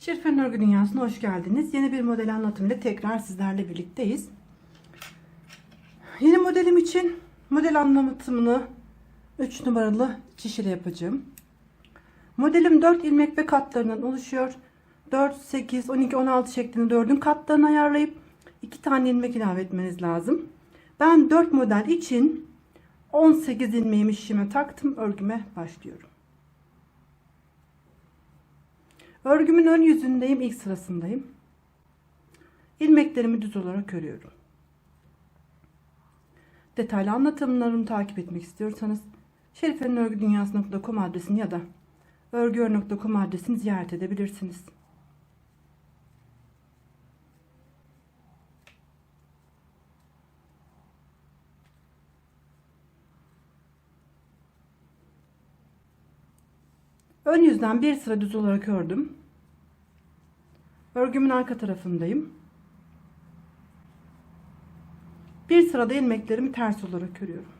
Şerifen Örgü Dünyası'na hoş geldiniz. Yeni bir model anlatımıyla tekrar sizlerle birlikteyiz. Yeni modelim için model anlatımını 3 numaralı çişiyle yapacağım. Modelim 4 ilmek ve katlarından oluşuyor. 4, 8, 12, 16 şeklinde 4'ün katlarını ayarlayıp 2 tane ilmek ilave etmeniz lazım. Ben 4 model için 18 ilmeğimi şişime taktım. Örgüme başlıyorum. Örgümün ön yüzündeyim. ilk sırasındayım. İlmeklerimi düz olarak örüyorum. Detaylı anlatımlarımı takip etmek istiyorsanız şerifenin örgü dünyası.com adresini ya da örgüör.com adresini ziyaret edebilirsiniz. Ön yüzden bir sıra düz olarak ördüm. Örgümün arka tarafındayım. Bir sırada ilmeklerimi ters olarak örüyorum.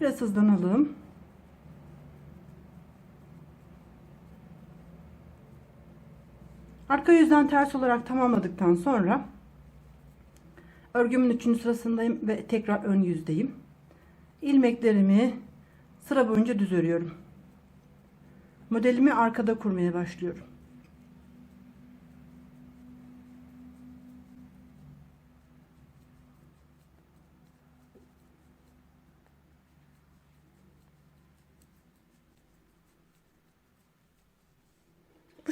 Biraz hızlanalım. Arka yüzden ters olarak tamamladıktan sonra örgümün 3. sırasındayım ve tekrar ön yüzdeyim. İlmeklerimi sıra boyunca düz örüyorum. Modelimi arkada kurmaya başlıyorum.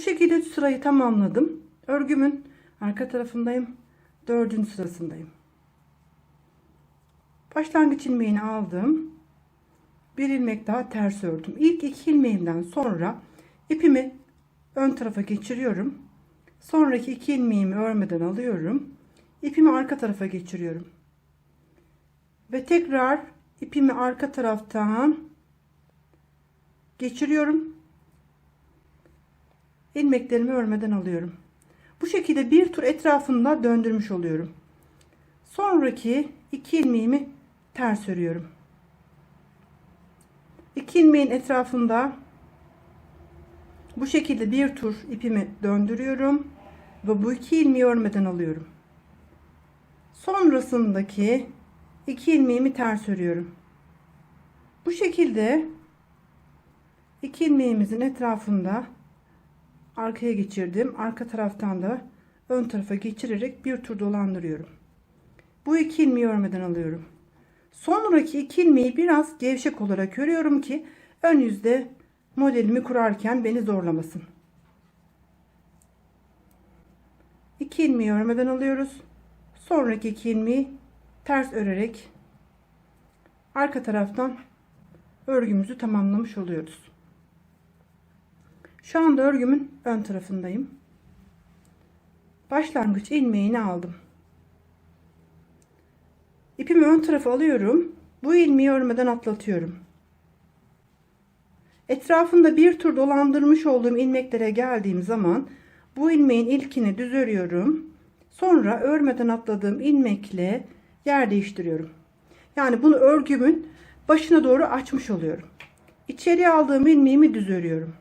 Bu şekilde sırayı tamamladım. Örgümün arka tarafındayım. Dördüncü sırasındayım. Başlangıç ilmeğini aldım. Bir ilmek daha ters ördüm. İlk iki ilmeğimden sonra ipimi ön tarafa geçiriyorum. Sonraki iki ilmeğimi örmeden alıyorum. İpimi arka tarafa geçiriyorum. Ve tekrar ipimi arka taraftan geçiriyorum ilmeklerimi örmeden alıyorum. Bu şekilde bir tur etrafında döndürmüş oluyorum. Sonraki iki ilmeğimi ters örüyorum. İki ilmeğin etrafında bu şekilde bir tur ipimi döndürüyorum ve bu iki ilmeği örmeden alıyorum. Sonrasındaki iki ilmeğimi ters örüyorum. Bu şekilde iki ilmeğimizin etrafında arkaya geçirdim. Arka taraftan da ön tarafa geçirerek bir tur dolandırıyorum. Bu iki ilmeği örmeden alıyorum. Sonraki iki ilmeği biraz gevşek olarak örüyorum ki ön yüzde modelimi kurarken beni zorlamasın. İki ilmeği örmeden alıyoruz. Sonraki iki ilmeği ters örerek arka taraftan örgümüzü tamamlamış oluyoruz. Şu anda örgümün ön tarafındayım. Başlangıç ilmeğini aldım. İpimi ön tarafa alıyorum. Bu ilmeği örmeden atlatıyorum. Etrafında bir tur dolandırmış olduğum ilmeklere geldiğim zaman bu ilmeğin ilkini düz örüyorum. Sonra örmeden atladığım ilmekle yer değiştiriyorum. Yani bunu örgümün başına doğru açmış oluyorum. İçeriye aldığım ilmeğimi düz örüyorum.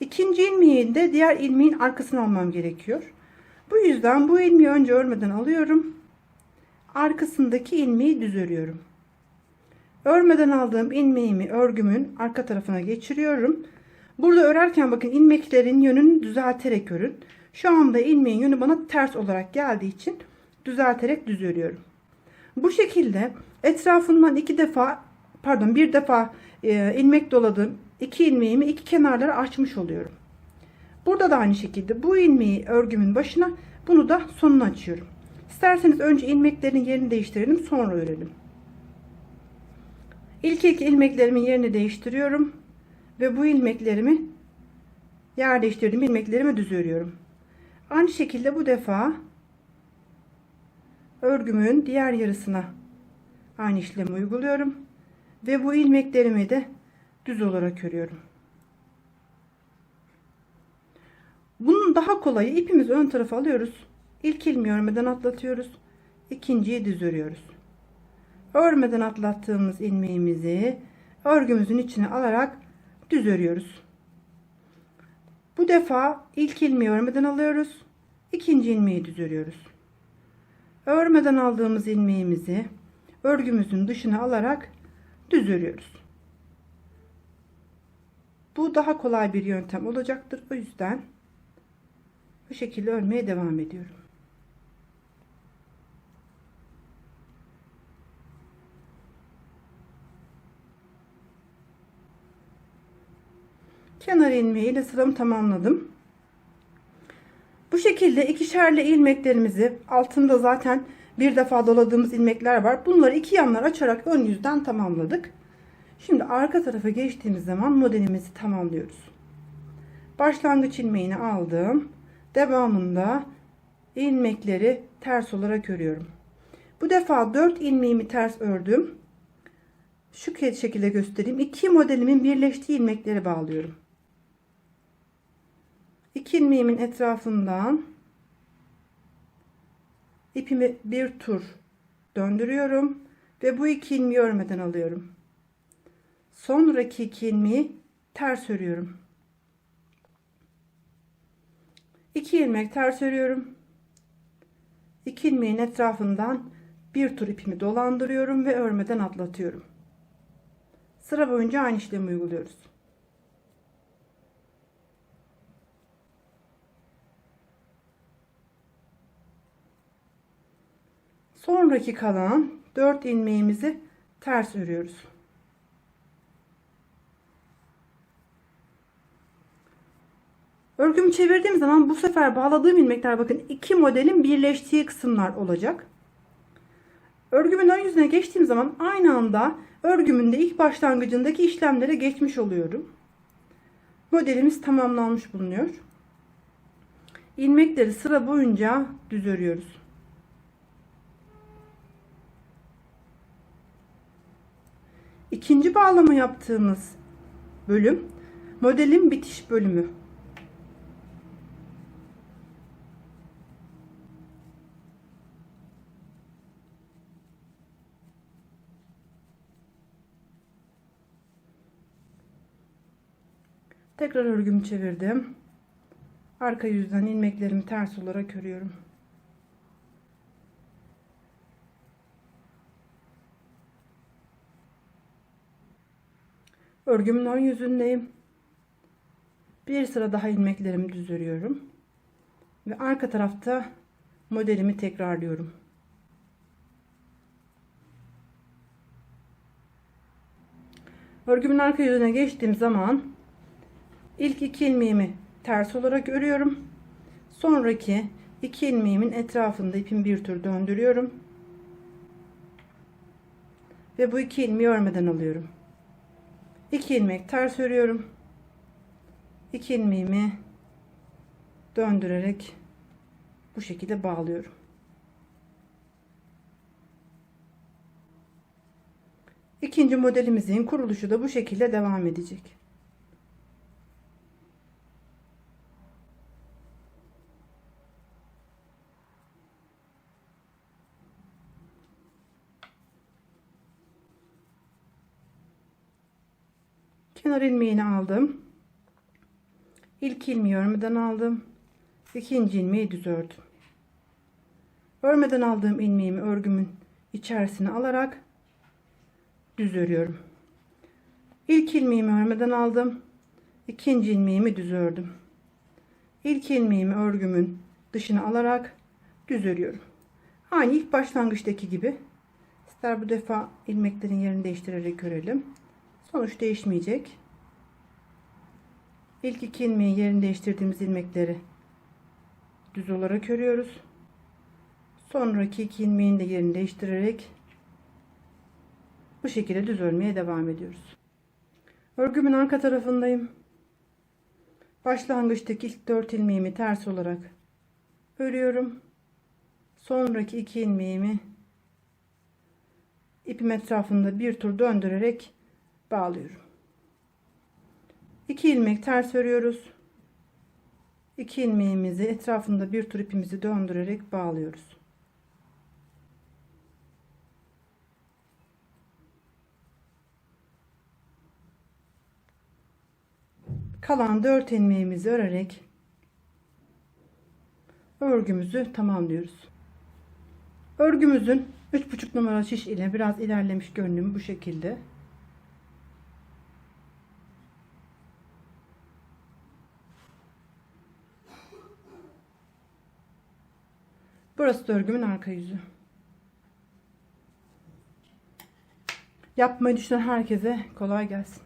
İkinci ilmeği de diğer ilmeğin arkasına almam gerekiyor. Bu yüzden bu ilmeği önce örmeden alıyorum. Arkasındaki ilmeği düz örüyorum. Örmeden aldığım ilmeğimi örgümün arka tarafına geçiriyorum. Burada örerken bakın ilmeklerin yönünü düzelterek örün. Şu anda ilmeğin yönü bana ters olarak geldiği için düzelterek düz örüyorum. Bu şekilde etrafından iki defa pardon bir defa e, ilmek doladım iki ilmeğimi iki kenarlara açmış oluyorum. Burada da aynı şekilde bu ilmeği örgümün başına bunu da sonuna açıyorum. İsterseniz önce ilmeklerin yerini değiştirelim sonra örelim. İlk iki ilmeklerimin yerini değiştiriyorum ve bu ilmeklerimi yer değiştirdiğim ilmeklerimi düz örüyorum. Aynı şekilde bu defa örgümün diğer yarısına aynı işlemi uyguluyorum ve bu ilmeklerimi de düz olarak örüyorum. Bunun daha kolayı ipimizi ön tarafa alıyoruz. İlk ilmeği örmeden atlatıyoruz. ikinciyi düz örüyoruz. Örmeden atlattığımız ilmeğimizi örgümüzün içine alarak düz örüyoruz. Bu defa ilk ilmeği örmeden alıyoruz. ikinci ilmeği düz örüyoruz. Örmeden aldığımız ilmeğimizi örgümüzün dışına alarak düz örüyoruz. Bu daha kolay bir yöntem olacaktır. O yüzden bu şekilde örmeye devam ediyorum. Kenar ilmeği ile sıramı tamamladım. Bu şekilde ikişerli ilmeklerimizi altında zaten bir defa doladığımız ilmekler var. Bunları iki yanlar açarak ön yüzden tamamladık. Şimdi arka tarafa geçtiğimiz zaman modelimizi tamamlıyoruz. Başlangıç ilmeğini aldım. Devamında ilmekleri ters olarak örüyorum. Bu defa 4 ilmeğimi ters ördüm. Şu şekilde göstereyim. İki modelimin birleştiği ilmekleri bağlıyorum. İki ilmeğimin etrafından ipimi bir tur döndürüyorum ve bu iki ilmeği örmeden alıyorum. Sonraki iki ilmeği ters örüyorum. 2 ilmek ters örüyorum. 2 ilmeğin etrafından bir tur ipimi dolandırıyorum ve örmeden atlatıyorum. Sıra boyunca aynı işlemi uyguluyoruz. Sonraki kalan 4 ilmeğimizi ters örüyoruz. Örgümü çevirdiğim zaman bu sefer bağladığım ilmekler bakın iki modelin birleştiği kısımlar olacak. Örgümün ön yüzüne geçtiğim zaman aynı anda örgümün de ilk başlangıcındaki işlemlere geçmiş oluyorum. Modelimiz tamamlanmış bulunuyor. İlmekleri sıra boyunca düz örüyoruz. İkinci bağlama yaptığımız bölüm modelin bitiş bölümü. Tekrar örgümü çevirdim. Arka yüzden ilmeklerimi ters olarak örüyorum. Örgümün ön yüzündeyim. Bir sıra daha ilmeklerimi düz örüyorum. Ve arka tarafta modelimi tekrarlıyorum. Örgümün arka yüzüne geçtiğim zaman ilk iki ilmeğimi ters olarak örüyorum. Sonraki iki ilmeğimin etrafında ipimi bir tur döndürüyorum. Ve bu iki ilmeği örmeden alıyorum. 2 ilmek ters örüyorum. 2 ilmeğimi döndürerek bu şekilde bağlıyorum. İkinci modelimizin kuruluşu da bu şekilde devam edecek. Kenar ilmeğini aldım. İlk ilmeği örmeden aldım. İkinci ilmeği düz ördüm. Örmeden aldığım ilmeğimi örgümün içerisine alarak düz örüyorum. İlk ilmeğimi örmeden aldım. İkinci ilmeğimi düz ördüm. İlk ilmeğimi örgümün dışına alarak düz örüyorum. Aynı ilk başlangıçtaki gibi. İster bu defa ilmeklerin yerini değiştirerek örelim. Sonuç değişmeyecek. İlk iki ilmeği yerini değiştirdiğimiz ilmekleri düz olarak örüyoruz. Sonraki iki ilmeğin de yerini değiştirerek bu şekilde düz örmeye devam ediyoruz. Örgümün arka tarafındayım. Başlangıçtaki ilk 4 ilmeğimi ters olarak örüyorum. Sonraki iki ilmeğimi ipim etrafında bir tur döndürerek bağlıyorum. 2 ilmek ters örüyoruz. 2 ilmeğimizi etrafında bir tur ipimizi döndürerek bağlıyoruz. Kalan 4 ilmeğimizi örerek örgümüzü tamamlıyoruz. Örgümüzün 3,5 numara şiş ile biraz ilerlemiş görünümü bu şekilde. Burası da örgümün arka yüzü. Yapmayı düşünen herkese kolay gelsin.